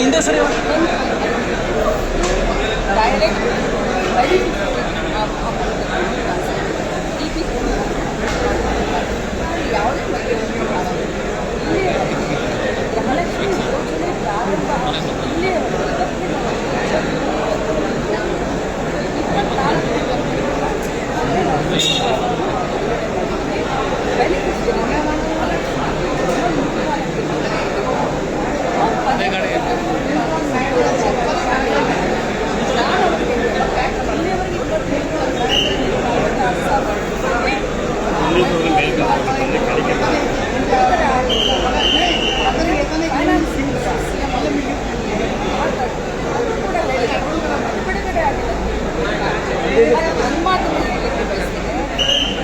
ಹಿಂದೆ ಸರಿ ಡೈರೆಕ್ಟ್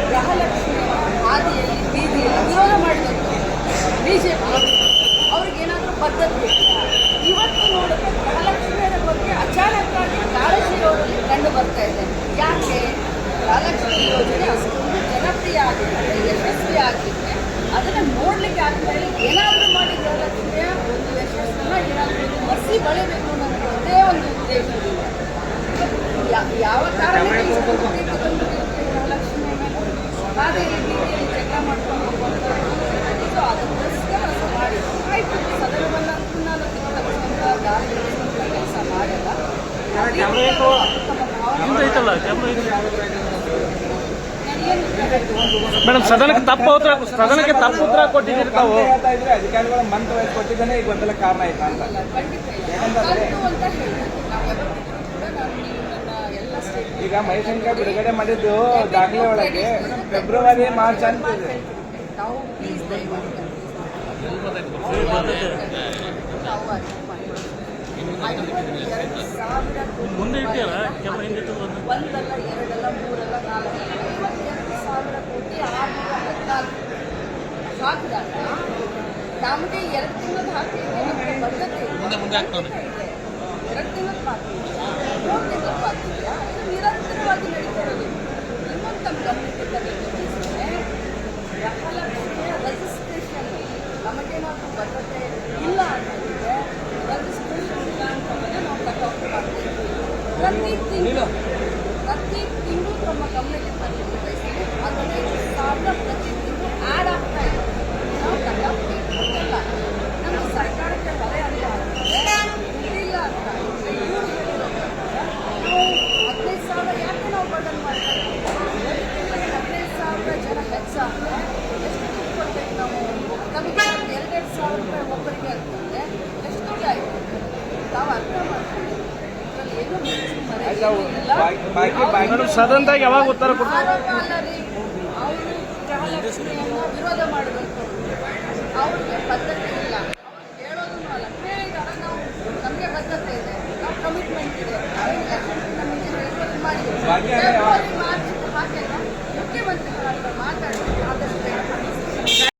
ಗೃಹಲಕ್ಷ್ಮಿ ಹಾದಿಯಲ್ಲಿ ಬೀದಿಯಲ್ಲಿ ವಿರೋಧ ಮಾಡಿದಂತು ಬಿಜೆಪಿ ಅವ್ರಿಗೆ ಏನಾದರೂ ಬದ್ಧತೆ ಇದೆಯಾ? ಇವತ್ತು ನೋಡಿದ್ರೆ ಗೃಹಲಕ್ಷ್ಮಿಯರ ಬಗ್ಗೆ ಅಚಾನಕ್ಕಾಗಿ ಕಾಳಜಿ ಕಂಡು ಬರ್ತಾ ಇದೆ ಯಾಕೆ ಗೃಹಲಕ್ಷ್ಮಿ ಯೋಜನೆ ಅಷ್ಟೊಂದು ಜನಪ್ರಿಯ ಆಗಿರುತ್ತೆ ಯಶಸ್ವಿ ಆಗಿರುತ್ತೆ ಅದನ್ನು ನೋಡ್ಲಿಕ್ಕೆ ಏನಾದರೂ ಮಾಡಿ ಗೃಹಲಕ್ಷ್ಮಿಯ ಒಂದು ಯಶಸ್ಸನ್ನ ಏನಾದರೂ ಮಸಿ ಬಳಿಬೇಕು ಅನ್ನೋದು ಒಂದೇ ಒಂದು ಉದ್ದೇಶ ಯಾ- ಯಾವ? ಮೇಡಮ್ ಸದನಕ್ಕೆ ತಪ್ಪು ಉತ್ತರ ಸದನಕ್ಕೆ ತಪ್ಪು ಉತ್ತರ ಕೊಟ್ಟಿದ್ದೀರಿ ತಾವು. ಅಧಿಕಾರಿಗಳು ಮಂತ್ರ ಕೊಟ್ಟಿದ್ದಾನೆ ಈ ಗೊಂದಲ ಕಾರಣ ಆಯ್ತಾ ಅಂತ ಅಲ್ಲ, ಖಂಡಿತ ಇಲ್ಲ. ಕಲ್ತು ಅಂತ ಹೇಳಿ ನಾವು ಯಾವತ್ತಿದ್ರೂ ಕೂಡ ನಾನು ನೀವು ನನ್ನ ಎಲ್ಲ ಸ್ಟೇಟ್ಮೆಂಟ್ ಈಗ ಮೈಸಂಕ ಬಿಡುಗಡೆ ಮಾಡಿದ್ದು ದಾಖಲೆ ಒಳಗೆ ಫೆಬ್ರವರಿ ಮಾರ್ಚ್ ಅಂತ ಇದೆ ನಾವು ಪ್ಲೀಸ್ ದಯಮಾಡಿ ನಾವು ಅರ್ಥ ಮಾಡ್ಕೊಳ್ಳಿ. ಐವತ್ತೆರಡು ಸಾವಿರ ಕೋಟಿ ಮುಂದೆ ಹಿಂದೆ ಒಂದಲ್ಲ ಎರಡಲ್ಲ ಮೂರಲ್ಲ ನಾಲ್ಕು ಎರಡು ಸಾವಿರ ಕೋಟಿ ಆರುನೂರ ಹದಿನಾಲ್ಕು ಹಾಕಿದಾಗ ನಮಗೆ ಎರಡು ತಿಂಗಳು ಹಾಕಿ ಮುಂದೆ ಮುಂದೆ ಇದೆ. ಇದೆ. ಎರಡು ತಿಂಗಳು ಬಾಕಿ ನಮಗೇನಾದರೂ ಬದ್ಧತೆ ಇಲ್ಲ ಅಂತಂದ್ರೆ ರಿಜಿಸ್ಟ್ರೇಷನ್ ಇಲ್ಲ ಅಂತಂದ್ರೆ ನಾವು ಕಟ್ ಮಾಡ್ತೀವಿ ಪ್ರತಿ ತಿಂಗಳು ಪ್ರತಿ ತಿಂಗಳು ನಮ್ಮ ಗಮನಕ್ಕೆ ತರಲಿಕ್ಕೆ ಬಯಸ್ತೀವಿ ಹದಿನೈದು ಸಾವಿರ ಪ್ರತಿ ತಿಂಗಳು ಆ್ಯಡ್ ಆಗ್ತಾ ಇದೆ ನಾವು ಕಟ್ ಆಫ್ ಇಲ್ಲ ನಮ್ಮ ಸರ್ಕಾರಕ್ಕೆ ಹೊರೆ ಅಂತ ಅಂದರೆ ಇಲ್ಲ ಅಂತ ಇದ್ರೆ ಇವ್ರು ಹೇಳಿರೋ ಪ್ರಕಾರ ನಾವು ಹದಿನೈದು ಸಾವಿರ ಯಾಕೆ ನಾವು ಬರ್ಡನ್ ಮಾಡ್ತಾ ಇದ್ದೀವಿ ಒಂದು ತಿಂಗಳಿಗೆ ಹದಿನೈದು ಸಾವಿರ ಜನ ಹೆಚ್ಚಾದರೆ ಎಷ್ಟು ದುಡ್ಡು ಕೊಡ್ಬೇಕು ನಾವು ನಮಗೆ ಎರಡೆರಡು ಸಾವಿರ ರೂಪಾಯಿ ಒಬ್ಬರಿಗೆ ಅಂತಂದರೆ ಎಷ್ಟು ದುಡ್ಡು ಆಯಿತು ನಾವು ಅರ್ಥ ಮಾಡ್ತೀವಿ ಇದರಲ್ಲಿ ಏನು ಮುಚ್ಚು ಮರೆ ಆಯ್ತು, ಏನೂ ಇಲ್ಲ. ಬಾಕಿ- ಬಾಕಿ- ಬಾಕಿ- ಮೇಡಮ್ ಸದನದಾಗ ಯಾವಾಗ ಉತ್ತರ ಕೊಡ್ತಾರೆ. ವಿರೋಧ ಮಾಡಬೇಕು ಅವ್ರಿಗೆ ಇಲ್ಲ ಅಲ್ಲ. ಹೇಳಿದಾರೆ ನಾವು ನಮಗೆ ಬದ್ಧತೆ ಇದೆ. ನಾವು ಕಮಿಟ್ಮೆಂಟ್ ಇದೆ. ಮಾಡಿದ್ದೀವಿ.